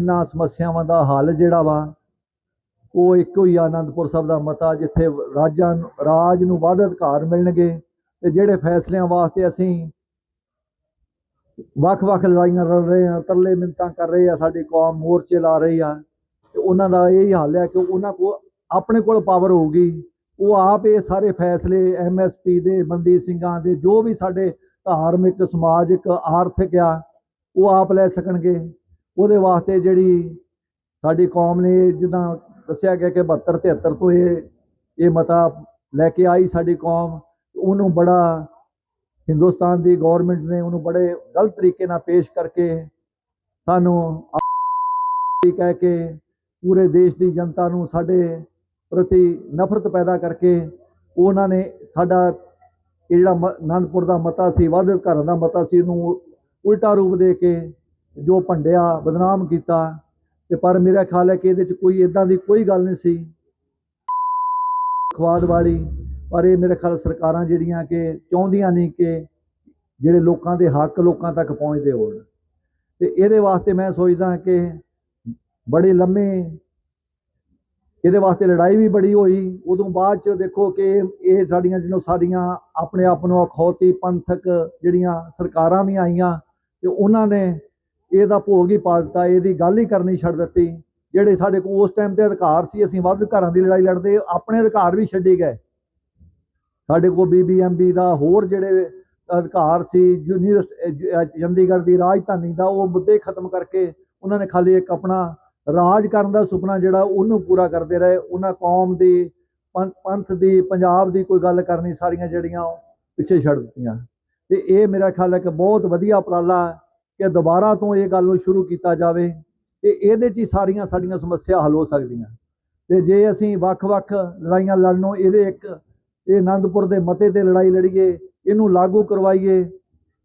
ਇਹਨਾਂ ਸਮੱਸਿਆਵਾਂ ਦਾ ਹੱਲ ਜਿਹੜਾ ਵਾ, ਉਹ ਇੱਕੋ ਹੀ ਆ ਆਨੰਦਪੁਰ ਸਾਹਿਬ ਦਾ ਮਤਾ ਜਿੱਥੇ ਰਾਜਾਂ ਰਾਜ ਨੂੰ ਵੱਧ ਅਧਿਕਾਰ ਮਿਲਣਗੇ ਤੇ ਜਿਹੜੇ ਫੈਸਲਿਆਂ ਵਾਸਤੇ ਅਸੀਂ ਵੱਖ-ਵੱਖ ਲੜਾਈਆਂ ਲੜ ਰਹੇ ਆ ਤਰਲੇ ਮਿੰਤਾਂ ਕਰ ਰਹੇ ਆ ਸਾਡੀ ਕੌਮ ਮੋਰਚੇ ਲਾ ਰਹੀ ਆ, ਤੇ ਉਹਨਾਂ ਦਾ ਇਹ ਹੀ ਹੱਲ ਹੈ ਕਿ ਉਹਨਾਂ ਕੋਲ, ਆਪਣੇ ਕੋਲ ਪਾਵਰ ਹੋਊਗੀ। ਉਹ ਆਪ ਇਹ ਸਾਰੇ ਫੈਸਲੇ ਐਮਐਸਪੀ ਦੇ ਬੰਦੀ ਸਿੰਘਾਂ ਦੇ, ਜੋ ਵੀ ਸਾਡੇ ਧਾਰਮਿਕ, ਸਮਾਜਿਕ, ਆਰਥਿਕ ਆ, ਉਹ ਆਪ ਲੈ ਸਕਣਗੇ। ਉਹਦੇ ਵਾਸਤੇ ਜਿਹੜੀ ਸਾਡੀ ਕੌਮ ਨੇ ਜਿੱਦਾਂ ਦੱਸਿਆ ਗਿਆ ਕਿ 72 73 ਤੋਂ ਇਹ ਇਹ ਮਤਾ ਲੈ ਕੇ ਆਈ ਸਾਡੀ ਕੌਮ, ਉਹਨੂੰ ਬੜਾ ਹਿੰਦੁਸਤਾਨ ਦੀ ਗਵਰਨਮੈਂਟ ਨੇ ਉਹਨੂੰ ਬੜੇ ਗਲਤ ਤਰੀਕੇ ਨਾਲ ਪੇਸ਼ ਕਰਕੇ ਸਾਨੂੰ ਕਹਿ ਕੇ ਪੂਰੇ ਦੇਸ਼ ਦੀ ਜਨਤਾ ਨੂੰ ਸਾਡੇ ਪ੍ਰਤੀ ਨਫ਼ਰਤ ਪੈਦਾ ਕਰਕੇ ਉਹਨਾਂ ਨੇ ਸਾਡਾ ਇਹ ਜਿਹੜਾ ਮ- ਆਨੰਦਪੁਰ ਦਾ ਮਤਾ ਸੀ, ਵੱਧ ਘਰਾਂ ਦਾ ਮਤਾ ਸੀ ਇਹਨੂੰ ਉਲਟਾ ਰੂਪ ਦੇ ਕੇ ਜੋ ਭੰਡਿਆ ਬਦਨਾਮ ਕੀਤਾ, ਤੇ ਪਰ ਮੇਰਾ ਖਿਆਲ ਹੈ ਕਿ ਇਹਦੇ ਚ ਕੋਈ ਇਦਾਂ ਦੀ ਕੋਈ ਗੱਲ ਨਹੀਂ ਸੀ। ਖਵਾਦ ਵਾਲੀ, ਪਰ ਇਹ ਮੇਰੇ ਖਿਆਲ ਸਰਕਾਰਾਂ ਜਿਹੜੀਆਂ ਕਿ ਚਾਹੁੰਦੀਆਂ ਨਹੀਂ ਕਿ ਜਿਹੜੇ ਲੋਕਾਂ ਦੇ ਹੱਕ ਲੋਕਾਂ ਤੱਕ ਪਹੁੰਚਦੇ ਹੋਣ। ਤੇ ਇਹਦੇ ਵਾਸਤੇ ਮੈਂ ਸੋਚਦਾ ਕਿ ਬੜੇ ਲੰਮੇ, ਇਹਦੇ ਵਾਸਤੇ ਲੜਾਈ ਵੀ ਬੜੀ ਹੋਈ। ਉਦੋਂ ਬਾਅਦ ਚ ਦੇਖੋ ਕਿ ਇਹ ਸਾਡੀਆਂ ਜਿਹਨੂੰ ਸਾਡੀਆਂ ਆਪਣੇ ਆਪ ਨੂੰ ਅਖੌਤੀ ਪੰਥਕ ਜਿਹੜੀਆਂ ਸਰਕਾਰਾਂ ਵੀ ਆਈਆਂ, ਤੇ ਉਹਨਾਂ ਨੇ ਇਹਦਾ ਭੋਗ ਹੀ ਪਾ ਦਿੱਤਾ, ਇਹਦੀ ਗੱਲ ਹੀ ਕਰਨੀ ਛੱਡ ਦਿੱਤੀ। ਜਿਹੜੇ ਸਾਡੇ ਕੋਲ ਉਸ ਟਾਈਮ ਤੇ ਅਧਿਕਾਰ ਸੀ, ਅਸੀਂ ਵੱਧ ਘਰਾਂ ਦੀ ਲੜਾਈ ਲੜਦੇ, ਆਪਣੇ ਅਧਿਕਾਰ ਵੀ ਛੱਡੀ ਗਏ। ਸਾਡੇ ਕੋਲ ਬੀਬੀਐਮਬੀ ਦਾ ਹੋਰ ਜਿਹੜੇ ਅਧਿਕਾਰ ਸੀ ਯੂਨੀਵਰਸਿਟੀ ਚੰਡੀਗੜ੍ਹ ਦੀ ਰਾਜਧਾਨੀ ਦਾ, ਉਹ ਮੁੱਦੇ ਖਤਮ ਕਰਕੇ ਉਹਨਾਂ ਨੇ ਖਾਲੀ ਇੱਕ ਆਪਣਾ ਰਾਜ ਕਰਨ ਦਾ ਸੁਪਨਾ ਜਿਹੜਾ ਉਹਨੂੰ ਪੂਰਾ ਕਰਦੇ ਰਹੇ। ਉਹਨਾਂ ਕੌਮ ਦੀ, ਪੰ- ਪੰਥ ਦੀ, ਪੰਜਾਬ ਦੀ ਕੋਈ ਗੱਲ ਕਰਨੀ ਸਾਰੀਆਂ ਜਿਹੜੀਆਂ ਉਹ ਪਿੱਛੇ ਛੱਡ ਦਿੱਤੀਆਂ। ਤੇ ਇਹ ਮੇਰਾ ਖਿਆਲ ਹੈ ਕਿ ਬਹੁਤ ਵਧੀਆ ਉਪਰਾਲਾ ਹੈ ਕਿ ਦੁਬਾਰਾ ਤੋਂ ਇਹ ਗੱਲ ਨੂੰ ਸ਼ੁਰੂ ਕੀਤਾ ਜਾਵੇ ਤੇ ਇਹਦੇ 'ਚ ਹੀ ਸਾਰੀਆਂ ਸਾਡੀਆਂ ਸਮੱਸਿਆ ਹੱਲ ਹੋ ਸਕਦੀਆਂ। ਤੇ ਜੇ ਅਸੀਂ ਵੱਖ-ਵੱਖ ਲੜਾਈਆਂ ਲੜਨੋਂ ਇਹਦੇ ਇੱਕ, ਇਹ ਆਨੰਦਪੁਰ ਦੇ ਮਤੇ ਤੇ ਲੜਾਈ ਲੜੀਏ, ਇਹਨੂੰ ਲਾਗੂ ਕਰਵਾਈਏ,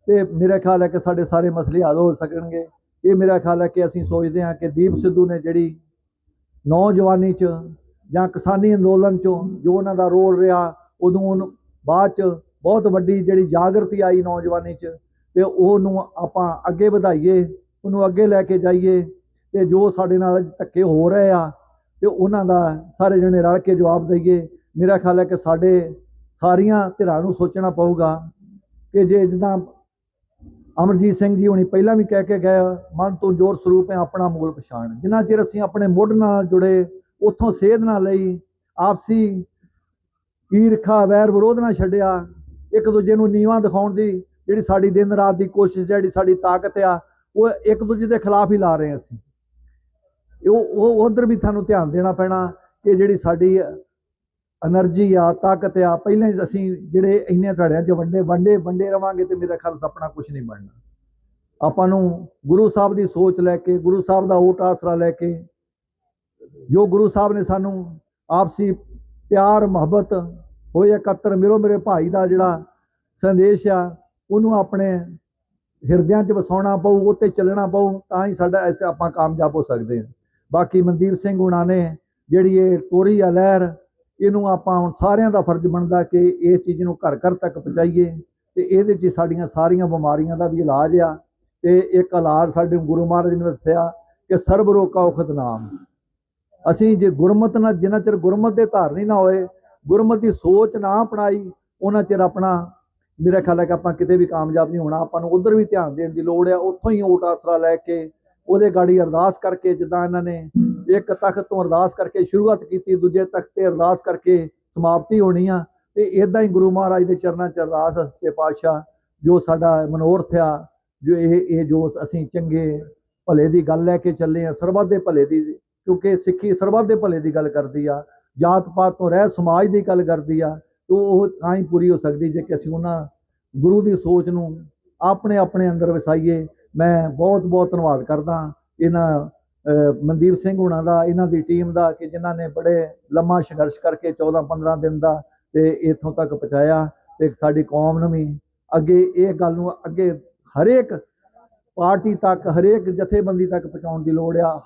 ਤੇ ਮੇਰਾ ਖਿਆਲ ਹੈ ਕਿ ਸਾਡੇ ਸਾਰੇ ਮਸਲੇ ਹੱਲ ਹੋ ਸਕਣਗੇ। ਇਹ ਮੇਰਾ ਖਿਆਲ ਹੈ ਕਿ ਅਸੀਂ ਸੋਚਦੇ ਹਾਂ ਕਿ ਦੀਪ ਸਿੱਧੂ ਨੇ ਜਿਹੜੀ ਨੌਜਵਾਨੀ 'ਚ ਜਾਂ ਕਿਸਾਨੀ ਅੰਦੋਲਨ 'ਚੋਂ ਜੋ ਉਹਨਾਂ ਦਾ ਰੋਲ ਰਿਹਾ, ਉਦੋਂ ਉਹਨੂੰ ਬਾਅਦ 'ਚ ਬਹੁਤ ਵੱਡੀ ਜਿਹੜੀ ਜਾਗਰਤੀ ਆਈ ਨੌਜਵਾਨੀ 'ਚ ਤੇ ਉਹਨੂੰ ਆਪਾਂ ਅੱਗੇ ਵਧਾਈਏ, ਉਹਨੂੰ ਅੱਗੇ ਲੈ ਕੇ ਜਾਈਏ ਤੇ ਜੋ ਸਾਡੇ ਨਾਲ ਧੱਕੇ ਹੋ ਰਹੇ ਆ ਤੇ ਉਹਨਾਂ ਦਾ ਸਾਰੇ ਜਣੇ ਰਲ ਕੇ ਜਵਾਬ ਦਈਏ। ਮੇਰਾ ਖਿਆਲ ਹੈ ਕਿ ਸਾਡੇ ਸਾਰੀਆਂ ਧਿਰਾਂ ਨੂੰ ਸੋਚਣਾ ਪਊਗਾ ਕਿ ਜੇ ਜਿੱਦਾਂ ਅਮਰਜੀਤ ਸਿੰਘ ਜੀ ਹੁਣੀ ਪਹਿਲਾਂ ਵੀ ਕਹਿ ਕੇ ਗਏ, ਮਨ ਤੋਂ ਜੋਰ ਸਰੂਪ ਹੈ ਆਪਣਾ ਮੂਲ ਪਛਾਣ। ਜਿੰਨਾ ਚਿਰ ਅਸੀਂ ਆਪਣੇ ਮੁੱਢ ਨਾਲ ਜੁੜੇ, ਉਥੋਂ ਸੇਧ ਨਾਲ ਲਈ, ਆਪਸੀ ਈਰਖਾ, ਵੈਰ ਵਿਰੋਧ ਨਾਲ ਛੱਡਿਆ, ਇੱਕ ਦੂਜੇ ਨੂੰ ਨੀਵਾਂ ਦਿਖਾਉਣ ਦੀ ਜਿਹੜੀ ਸਾਡੀ ਦਿਨ ਰਾਤ ਦੀ ਕੋਸ਼ਿਸ਼, ਜਿਹੜੀ ਸਾਡੀ ਤਾਕਤ ਆ, ਉਹ ਇੱਕ ਦੂਜੇ ਦੇ ਖਿਲਾਫ ਹੀ ਲਾ ਰਹੇ ਆ ਅਸੀਂ। ਉਹ ਉਹ ਉਧਰ ਵੀ ਤੁਹਾਨੂੰ ਧਿਆਨ ਦੇਣਾ ਪੈਣਾ ਕਿ ਜਿਹੜੀ ਸਾਡੀ એનર્ਜੀ ਆ, ਤਾਕਤ ਆ, ਪਹਿਲਾਂ ਹੀ ਅਸੀਂ ਜਿਹੜੇ ਇੰਨੇ ਧੜਿਆਂ 'ਚ ਵੰਡੇ ਵੰਡੇ ਵੰਡੇ ਰਵਾਂਗੇ ਤੇ ਮੇਰਾ ਖਿਆਲ ਆਪਣਾ ਕੁਝ ਨਹੀਂ ਬਣਨਾ। ਆਪਾਂ ਨੂੰ ਗੁਰੂ ਸਾਹਿਬ ਦੀ ਸੋਚ ਲੈ ਕੇ, ਗੁਰੂ ਸਾਹਿਬ ਦਾ ਓਟ ਆਸਰਾ ਲੈ ਕੇ, ਜੋ ਗੁਰੂ ਸਾਹਿਬ ਨੇ ਸਾਨੂੰ ਆਪਸੀ ਪਿਆਰ, ਮੁਹੱਬਤ, ਹੋਏ ਇਕੱਤਰ, ਮਿਲੋ ਮੇਰੇ ਭਾਈ ਦਾ ਜਿਹੜਾ ਸੰਦੇਸ਼ ਆ ਉਹਨੂੰ ਆਪਣੇ ਹਿਰਦਿਆਂ 'ਚ ਵਸਾਉਣਾ ਪਊ ਉਹ 'ਤੇ ਚੱਲਣਾ ਪਊ, ਤਾਂ ਹੀ ਸਾਡਾ ਐਸੇ ਆਪਾਂ ਕਾਮਯਾਬ ਹੋ ਸਕਦੇ ਹਾਂ। ਬਾਕੀ ਮਨਦੀਪ ਸਿੰਘ ਹੁਣਾਂ ਨੇ ਜਿਹੜੀ ਇਹ ਤੋਰੀ ਆ ਲਹਿਰ, ਇਹਨੂੰ ਆਪਾਂ ਹੁਣ ਸਾਰਿਆਂ ਦਾ ਫਰਜ਼ ਬਣਦਾ ਕਿ ਇਸ ਚੀਜ਼ ਨੂੰ ਘਰ ਘਰ ਤੱਕ ਪਹੁੰਚਾਈਏ ਤੇ ਇਹਦੇ 'ਚ ਸਾਡੀਆਂ ਸਾਰੀਆਂ ਬਿਮਾਰੀਆਂ ਦਾ ਵੀ ਇਲਾਜ ਆ ਤੇ ਇੱਕ ਇਲਾਜ ਸਾਡੇ ਗੁਰੂ ਮਹਾਰਾਜ ਨੇ ਦੱਸਿਆ ਕਿ ਸਰਬ ਰੋਕਾ ਔਖਦ ਨਾਮ। ਅਸੀਂ ਜੇ ਗੁਰਮਤ ਨਾਲ, ਜਿੰਨਾ ਚਿਰ ਗੁਰਮਤ ਦੇ ਧਾਰਨੀ ਨਾ ਹੋਏ, ਗੁਰਮਤ ਦੀ ਸੋਚ ਨਾ ਅਪਣਾਈ, ਉਹਨਾਂ ਚਿਰ ਆਪਣਾ ਮੇਰਾ ਖਿਆਲ ਹੈ ਕਿ ਆਪਾਂ ਕਿਤੇ ਵੀ ਕਾਮਯਾਬ ਨਹੀਂ ਹੋਣਾ, ਆਪਾਂ ਨੂੰ ਉਧਰ ਵੀ ਧਿਆਨ ਦੇਣ ਦੀ ਲੋੜ ਆ ਉੱਥੋਂ ਹੀ ਓਟ ਆਸਰਾ ਲੈ ਕੇ ਉਹਦੇ ਗਾੜੀ ਅਰਦਾਸ ਕਰਕੇ ਜਿੱਦਾਂ ਇਹਨਾਂ ਨੇ ਇੱਕ ਤਖਤ ਤੋਂ ਅਰਦਾਸ ਕਰਕੇ ਸ਼ੁਰੂਆਤ ਕੀਤੀ, ਦੂਜੇ ਤਖਤ ਤੇ ਅਰਦਾਸ ਕਰਕੇ ਸਮਾਪਤੀ ਹੋਣੀ ਆ ਤੇ ਇਦਾਂ ਹੀ ਗੁਰੂ ਮਹਾਰਾਜ ਦੇ ਚਰਨਾਂ 'ਚ ਅਰਦਾਸ ਸੱਚੇ ਪਾਤਸ਼ਾਹ, ਜੋ ਸਾਡਾ ਮਨੋਰਥ ਆ, ਜੋ ਇਹ ਇਹ ਜੋ ਅਸੀਂ ਚੰਗੇ ਭਲੇ ਦੀ ਗੱਲ ਲੈ ਕੇ ਚੱਲੇ ਆ, ਸਰਬੱਤ ਦੇ ਭਲੇ ਦੀ, ਕਿਉਂਕਿ ਸਿੱਖੀ ਸਰਬੱਤ ਦੇ ਭਲੇ ਦੀ ਗੱਲ ਕਰਦੀ ਆ ਜਾਤ ਪਾਤ ਤੋਂ ਰਹਿ ਸਮਾਜ ਦੀ ਗੱਲ ਕਰਦੀ ਆ ਤੋ ਉਹ ਤਾਂ ਹੀ ਪੂਰੀ ਹੋ ਸਕਦੀ ਜੇ ਕਿ ਅਸੀਂ ਉਹਨਾਂ ਗੁਰੂ ਦੀ ਸੋਚ ਨੂੰ ਆਪਣੇ ਆਪਣੇ ਅੰਦਰ ਵਸਾਈਏ। ਮੈਂ ਬਹੁਤ ਬਹੁਤ ਧੰਨਵਾਦ ਕਰਦਾ ਇਹਨਾਂ ਮਨਦੀਪ ਸਿੰਘ ਹੁਣਾਂ ਦਾ, ਇਹਨਾਂ ਦੀ ਟੀਮ ਦਾ ਕਿ ਜਿਨ੍ਹਾਂ ਨੇ ਬੜੇ ਲੰਮਾ ਸੰਘਰਸ਼ ਕਰਕੇ 14 15 ਦਿਨ ਦਾ ਤੇ ਇੱਥੋਂ ਤੱਕ ਪਹੁੰਚਾਇਆ ਤੇ ਸਾਡੀ ਕੌਮ ਨੂੰ ਵੀ ਅੱਗੇ ਇਹ ਗੱਲ ਨੂੰ ਅੱਗੇ ਹਰੇਕ ਪਾਰਟੀ ਤੱਕ, ਹਰੇਕ ਜਥੇਬੰਦੀ ਤੱਕ ਪਹੁੰਚਾਉਣ ਦੀ ਲੋੜ ਆ।